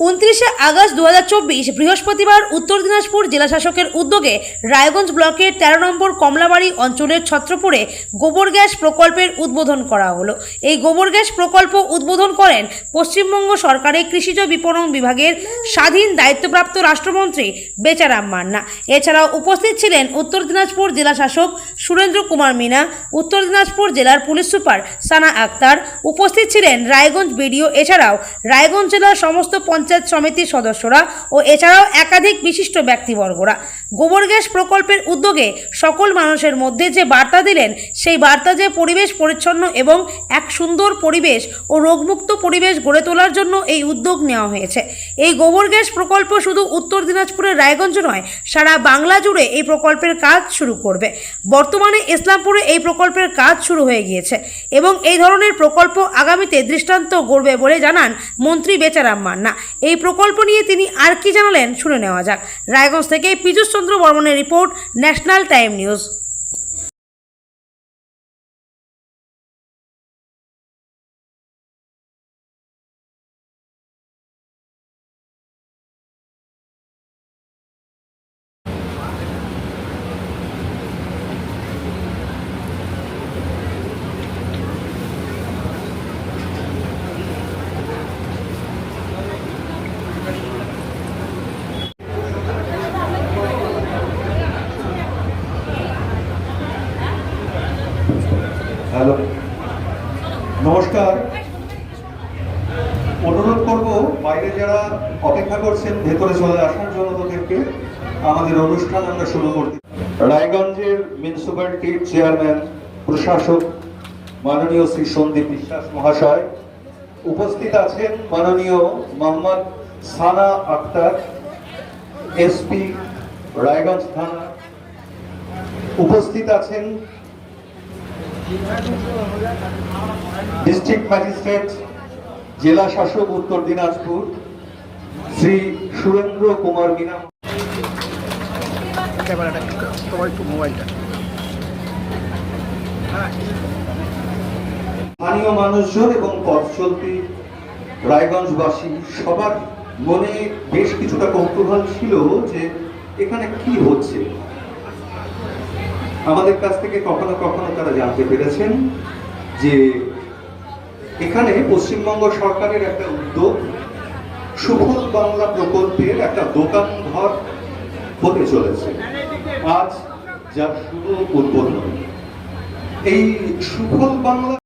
উনত্রিশে আগস্ট দু হাজার চব্বিশ বৃহস্পতিবার উত্তর দিনাজপুর জেলা শাসকের উদ্যোগে রায়গঞ্জ ব্লকের তেরো নম্বর কমলাবাড়ি অঞ্চলের ছত্রপুরে গোবর গ্যাস প্রকল্পের উদ্বোধন করা হলো। এই গোবর গ্যাস প্রকল্প উদ্বোধন করেন পশ্চিমবঙ্গ সরকারের কৃষিজ বিপণন বিভাগের স্বাধীন দায়িত্বপ্রাপ্ত রাষ্ট্রমন্ত্রী বেচারাম মান্না। এছাড়াও উপস্থিত ছিলেন উত্তর দিনাজপুর জেলা শাসক সুরেন্দ্র কুমার মিনা, উত্তর দিনাজপুর জেলার পুলিশ সুপার সানা আক্তার, উপস্থিত ছিলেন রায়গঞ্জ বিডিও, এছাড়াও রায়গঞ্জ জেলার সমস্ত পঞ্চায়েত সমিতির সদস্যরা ও এছাড়াও একাধিক বিশিষ্ট ব্যক্তিবর্গরা। গোবর গ্যাস প্রকল্পের উদ্যোগে সকল মানুষের মধ্যে যে বার্তা দিলেন, সেই বার্তা যে পরিবেশ পরিচ্ছন্ন এবং এক সুন্দর পরিবেশ ও রোগমুক্ত পরিবেশ গড়ে তোলার জন্য এই উদ্যোগ নেওয়া হয়েছে। এই গোবর গ্যাস প্রকল্প শুধু উত্তর দিনাজপুরের রায়গঞ্জ নয়, সারা বাংলা জুড়ে এই প্রকল্পের কাজ শুরু করবে। বর্তমানে ইসলামপুরে এই প্রকল্পের কাজ শুরু হয়ে গিয়েছে এবং এই ধরনের প্রকল্প আগামীতে দৃষ্টান্ত গড়বে বলে জানান মন্ত্রী বেচারাম মান্না। এই প্রকল্প নিয়ে তিনি আর কি জানালেন শুনে নেওয়া যাক। রায়গঞ্জ থেকে পীযুষ চন্দ্র বর্মনের report, national time news. Hello. নমস্কার। অনুরোধ করব, বাইরে যারা অপেক্ষা করছেন, ভেতরে চলে আসার জন্য তাদেরকে আমাদের অনুষ্ঠান আমরা শুরু করতে রায়গঞ্জের মিউনিসিপ্যালিটির চেয়ারম্যান প্রশাসক, মাননীয় শ্রী সন্দীপ বিশ্বাস মহাশয়। উপস্থিত আছেন মাননীয় মোহাম্মদ সানা আক্তার, এসপি, রায়গঞ্জ থানা। উপস্থিত আছেন ডিস্ট্রিক্ট ম্যাজিস্ট্রেট জেলা শাসক উত্তর দিনাজপুর শ্রী সুরেন্দ্র কুমার মিনা স্থানীয় মানুষজন এবং পথ চলতি রায়গঞ্জবাসী, সবার মনে বেশ কিছুটা কৌতূহল ছিল যে এখানে কি হচ্ছে। আমাদের কাছ থেকে কখনো কখনো তারা জানতে পেরেছেন যে এখানে পশ্চিমবঙ্গ সরকারের একটা উদ্যোগ, সুফল বাংলা প্রকল্পের একটা দোকান ঘর হতে চলেছে। আজ যা শুভ উদ্বোধন। এই সুফল বাংলা